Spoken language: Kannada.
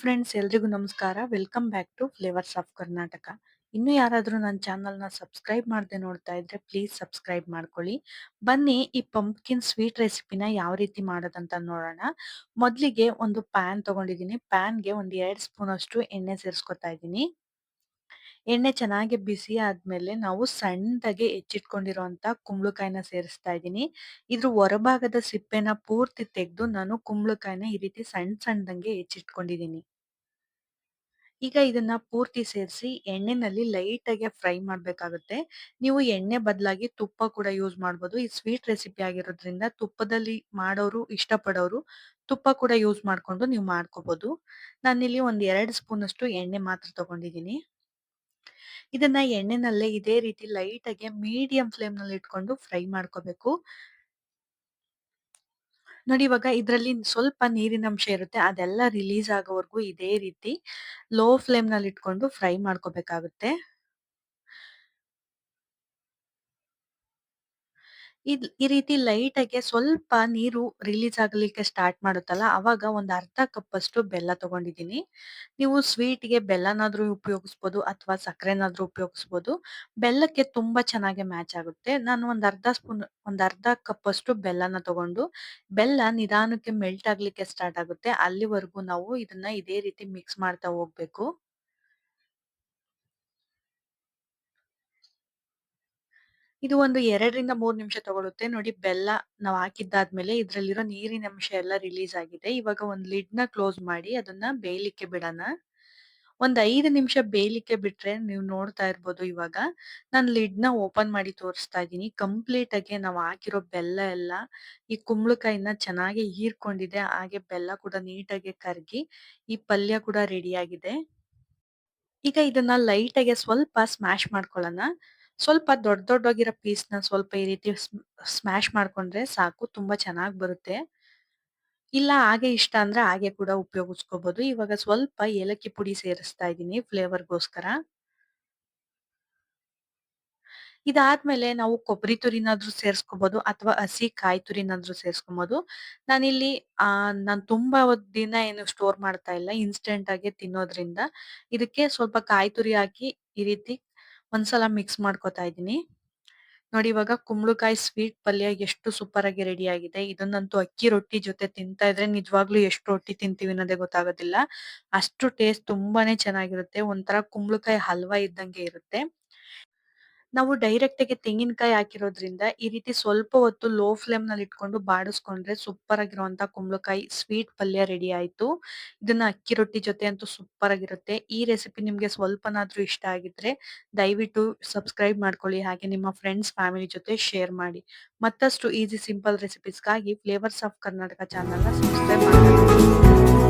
ಫ್ರೆಂಡ್ಸ್, ಎಲ್ರಿಗೂ ನಮಸ್ಕಾರ. Welcome back to flavours of Karnataka. ಇನ್ನು ಯಾರಾದರೂ ನನ್ನ ಚಾನಲ್ನ ಸಬ್ಸ್ಕ್ರೈಬ್ ಮಾಡದೆ ನೋಡ್ತಾ ಇದ್ರೆ ಪ್ಲೀಸ್ ಸಬ್ಸ್ಕ್ರೈಬ್ ಮಾಡ್ಕೊಳ್ಳಿ. ಬನ್ನಿ ಈ ಪಂಪ್ಕಿನ್ ಸ್ವೀಟ್ ರೆಸಿಪಿನ ಯಾವ ರೀತಿ ಮಾಡೋದಂತ ನೋಡೋಣ. ಮೊದಲಿಗೆ ಒಂದು ಪ್ಯಾನ್ ತಗೊಂಡಿದ್ದೀನಿ. ಪ್ಯಾನ್ಗೆ ಒಂದು ಎರಡು ಸ್ಪೂನ್ ಅಷ್ಟು ಎಣ್ಣೆ ಸೇರಿಸ್ಕೊತಾ ಇದ್ದೀನಿ. ಎಣ್ಣೆ ಚೆನ್ನಾಗಿ ಬಿಸಿ ಆದ್ಮೇಲೆ ನಾವು ಸಣ್ಣದಾಗಿ ಹೆಚ್ಚಿಟ್ಕೊಂಡಿರುವಂತ ಕುಂಬಳಕಾಯಿನ ಸೇರಿಸ್ತಾ ಇದ್ದೀನಿ. ಇದ್ರ ಹೊರಭಾಗದ ಸಿಪ್ಪೆನ ಪೂರ್ತಿ ತೆಗೆದು ನಾನು ಕುಂಬಳಕಾಯಿನ ಈ ರೀತಿ ಸಣ್ಣ ಸಣ್ಣದಂಗೆ ಹೆಚ್ಚಿಟ್ಕೊಂಡಿದ್ದೀನಿ. ಈಗ ಇದನ್ನ ಪೂರ್ತಿ ಸೇರಿಸಿ ಎಣ್ಣೆನಲ್ಲಿ ಲೈಟ್ ಆಗಿ ಫ್ರೈ ಮಾಡ್ಬೇಕಾಗುತ್ತೆ. ನೀವು ಎಣ್ಣೆ ಬದಲಾಗಿ ತುಪ್ಪ ಕೂಡ ಯೂಸ್ ಮಾಡ್ಬೋದು. ಈ ಸ್ವೀಟ್ ರೆಸಿಪಿ ಆಗಿರೋದ್ರಿಂದ ತುಪ್ಪದಲ್ಲಿ ಮಾಡೋರು ಇಷ್ಟಪಡೋರು ತುಪ್ಪ ಕೂಡ ಯೂಸ್ ಮಾಡ್ಕೊಂಡು ನೀವು ಮಾಡ್ಕೋಬಹುದು ನಾನಿಲ್ಲಿ ಒಂದ್ ಎರಡು ಸ್ಪೂನ್ ಅಷ್ಟು ಎಣ್ಣೆ ಮಾತ್ರ ತಗೊಂಡಿದ್ದೀನಿ. ಇದನ್ನ ಎಣ್ಣೆನಲ್ಲೇ ಇದೇ ರೀತಿ ಲೈಟ್ ಆಗಿ ಮೀಡಿಯಂ ಫ್ಲೇಮ್ನಲ್ಲಿ ಇಟ್ಕೊಂಡು ಫ್ರೈ ಮಾಡ್ಕೋಬೇಕು. ನೋಡಿ ಇವಾಗ ಇದರಲ್ಲಿ ಸ್ವಲ್ಪ ನೀರಿನ ಅಂಶ ಇರುತ್ತೆ, ಅದೆಲ್ಲ ರಿಲೀಸ್ ಆಗೋವರೆಗೂ ಇದೇ ರೀತಿ ಲೋ ಫ್ಲೇಮ್ನಲ್ಲಿ ಇಟ್ಕೊಂಡು ಫ್ರೈ ಮಾಡ್ಕೋಬೇಕಾಗುತ್ತೆ. ಇದ್ ಈ ರೀತಿ ಲೈಟ್ ಆಗಿ ಸ್ವಲ್ಪ ನೀರು ರಿಲೀಸ್ ಆಗ್ಲಿಕ್ಕೆ ಸ್ಟಾರ್ಟ್ ಮಾಡುತ್ತಲ್ಲ, ಅವಾಗ ಒಂದ್ ಅರ್ಧ ಕಪ್ ಅಷ್ಟು ಬೆಲ್ಲ ತಗೊಂಡಿದ್ದೀನಿ. ನೀವು ಸ್ವೀಟ್ಗೆ ಬೆಲ್ಲನಾದ್ರೂ ಉಪಯೋಗಿಸ್ಬೋದು ಅಥವಾ ಸಕ್ಕರೆನಾದ್ರೂ ಉಪಯೋಗಿಸ್ಬೋದು. ಬೆಲ್ಲಕ್ಕೆ ತುಂಬಾ ಚೆನ್ನಾಗಿ ಮ್ಯಾಚ್ ಆಗುತ್ತೆ. ನಾನು ಒಂದ್ ಅರ್ಧ ಸ್ಪೂನ್, ಒಂದ್ ಅರ್ಧ ಕಪ್ ಅಷ್ಟು ಬೆಲ್ಲನ ತಗೊಂಡು, ಬೆಲ್ಲ ನಿಧಾನಕ್ಕೆ ಮೆಲ್ಟ್ ಆಗ್ಲಿಕ್ಕೆ ಸ್ಟಾರ್ಟ್ ಆಗುತ್ತೆ. ಅಲ್ಲಿವರೆಗೂ ನಾವು ಇದನ್ನ ಇದೇ ರೀತಿ ಮಿಕ್ಸ್ ಮಾಡ್ತಾ ಹೋಗ್ಬೇಕು. ಇದು ಒಂದು ಎರಡರಿಂದ ಮೂರ್ ನಿಮಿಷ ತಗೊಳುತ್ತೆ. ನೋಡಿ ಬೆಲ್ಲ ನಾವು ಹಾಕಿದ್ದಾದ್ಮೇಲೆ ಇದ್ರಲ್ಲಿರೋ ನೀರಿನ ಅಂಶ ಎಲ್ಲ ರಿಲೀಸ್ ಆಗಿದೆ. ಇವಾಗ ಒಂದು ಲಿಡ್ನ ಕ್ಲೋಸ್ ಮಾಡಿ ಅದನ್ನ ಬೇಯಲಿಕ್ಕೆ ಬಿಡೋಣ. ಒಂದ್ ಐದು ನಿಮಿಷ ಬೇಯಲಿಕ್ಕೆ ಬಿಟ್ರೆ ನೀವು ನೋಡ್ತಾ ಇರ್ಬೋದು ಇವಾಗ. ನಾನು ಲಿಡ್ನ ಓಪನ್ ಮಾಡಿ ತೋರಿಸ್ತಾ ಇದೀನಿ ಕಂಪ್ಲೀಟ್ ಆಗಿ ನಾವು ಹಾಕಿರೋ ಬೆಲ್ಲ ಎಲ್ಲ ಈ ಕುಂಬಳಕಾಯಿನ ಚೆನ್ನಾಗಿ ಹೀರ್ಕೊಂಡಿದೆ. ಹಾಗೆ ಬೆಲ್ಲ ಕೂಡ ನೀಟಾಗಿ ಕರ್ಗಿ ಈ ಪಲ್ಯ ಕೂಡ ರೆಡಿ ಆಗಿದೆ. ಈಗ ಇದನ್ನ ಲೈಟ್ ಆಗಿ ಸ್ವಲ್ಪ ಸ್ಮ್ಯಾಶ್ ಮಾಡ್ಕೊಳ್ಳೋಣ. ಸ್ವಲ್ಪ ದೊಡ್ಡ ದೊಡ್ಡವಾಗಿರೋ ಪೀಸ್‌ನ ಸ್ವಲ್ಪ ಈ ರೀತಿ ಸ್ಮ್ ಸ್ಮ್ಯಾಶ್ ಮಾಡ್ಕೊಂಡ್ರೆ ಸಾಕು, ತುಂಬಾ ಚೆನ್ನಾಗಿ ಬರುತ್ತೆ. ಇಲ್ಲ ಹಾಗೆ ಇಷ್ಟ ಅಂದ್ರೆ ಹಾಗೆ ಕೂಡ ಉಪಯೋಗಿಸ್ಕೋಬಹುದು. ಇವಾಗ ಸ್ವಲ್ಪ ಏಲಕ್ಕಿ ಪುಡಿ ಸೇರಿಸ್ತಾ ಇದ್ದೀನಿ ಫ್ಲೇವರ್‌ಗೋಸ್ಕರ. ಇದಾದ್ಮೇಲೆ ನಾವು ಕೊಬ್ಬರಿ ತುರಿನಾದ್ರೂ ಸೇರಿಸ್ಕೋಬಹುದು ಅಥವಾ ಹಸಿ ಕಾಯಿ ತುರಿನಾದ್ರೂ ಸೇರಿಸ್ಕೊಬಹುದು. ನಾನಿಲ್ಲಿ, ಆ, ನಾನು ತುಂಬಾ ದಿನ ಏನು ಸ್ಟೋರ್ ಮಾಡ್ತಾ ಇಲ್ಲ. ಇನ್ಸ್ಟೆಂಟ್ ಆಗಿ ತಿನ್ನೋದ್ರಿಂದ ಇದಕ್ಕೆ ಸ್ವಲ್ಪ ಕಾಯಿ ತುರಿ ಹಾಕಿ ಈ ರೀತಿ ಒಂದ್ಸಲ ಮಿಕ್ಸ್ ಮಾಡ್ಕೊತಾ ಇದ್ದೀನಿ. ನೋಡಿ ಇವಾಗ ಕುಂಬಳಕಾಯಿ ಸ್ವೀಟ್ ಪಲ್ಯ ಎಷ್ಟು ಸೂಪರ್ ಆಗಿ ರೆಡಿ ಆಗಿದೆ. ಇದನ್ನಂತೂ ಅಕ್ಕಿ ರೊಟ್ಟಿ ಜೊತೆ ತಿಂತಾ ಇದ್ರೆ ನಿಜವಾಗ್ಲೂ ಎಷ್ಟು ರೊಟ್ಟಿ ತಿಂತೀವಿ ಅನ್ನೋದೇ ಗೊತ್ತಾಗೋದಿಲ್ಲ. ಅಷ್ಟು ಟೇಸ್ಟ್ ತುಂಬಾನೇ ಚೆನ್ನಾಗಿರುತ್ತೆ. ಒಂಥರ ಕುಂಬಳಕಾಯಿ ಹಲ್ವಾ ಇದ್ದಂಗೆ ಇರುತ್ತೆ. ನಾವು ಡೈರೆಕ್ಟ್ ಆಗಿ ತೆಂಗಿನಕಾಯಿ ಹಾಕಿರೋದ್ರಿಂದ ಈ ರೀತಿ ಸ್ವಲ್ಪ ಹೊತ್ತು ಲೋ ಫ್ಲೇಮ್ನಲ್ಲಿ ಇಟ್ಕೊಂಡು ಬಾಡಿಸ್ಕೊಂಡ್ರೆ ಸೂಪರ್ ಆಗಿರುವಂತಹ ಕುಂಬಳಕಾಯಿ ಸ್ವೀಟ್ ಪಲ್ಯ ರೆಡಿ ಆಯ್ತು. ಇದನ್ನ ಅಕ್ಕಿ ರೊಟ್ಟಿ ಜೊತೆ ಅಂತೂ ಸೂಪರ್ ಆಗಿರುತ್ತೆ. ಈ ರೆಸಿಪಿ ನಿಮ್ಗೆ ಸ್ವಲ್ಪನಾದ್ರೂ ಇಷ್ಟ ಆಗಿದ್ರೆ ದಯವಿಟ್ಟು ಸಬ್ಸ್ಕ್ರೈಬ್ ಮಾಡ್ಕೊಳ್ಳಿ, ಹಾಗೆ ನಿಮ್ಮ ಫ್ರೆಂಡ್ಸ್, ಫ್ಯಾಮಿಲಿ ಜೊತೆ ಶೇರ್ ಮಾಡಿ. ಮತ್ತಷ್ಟು ಈಸಿ ಸಿಂಪಲ್ ರೆಸಿಪೀಸ್‌ಗಾಗಿ ಫ್ಲೇವರ್ಸ್ ಆಫ್ ಕರ್ನಾಟಕ ಚಾನಲ್ನ ಸಬ್ಸ್ಕ್ರೈಬ್ ಮಾಡಿ.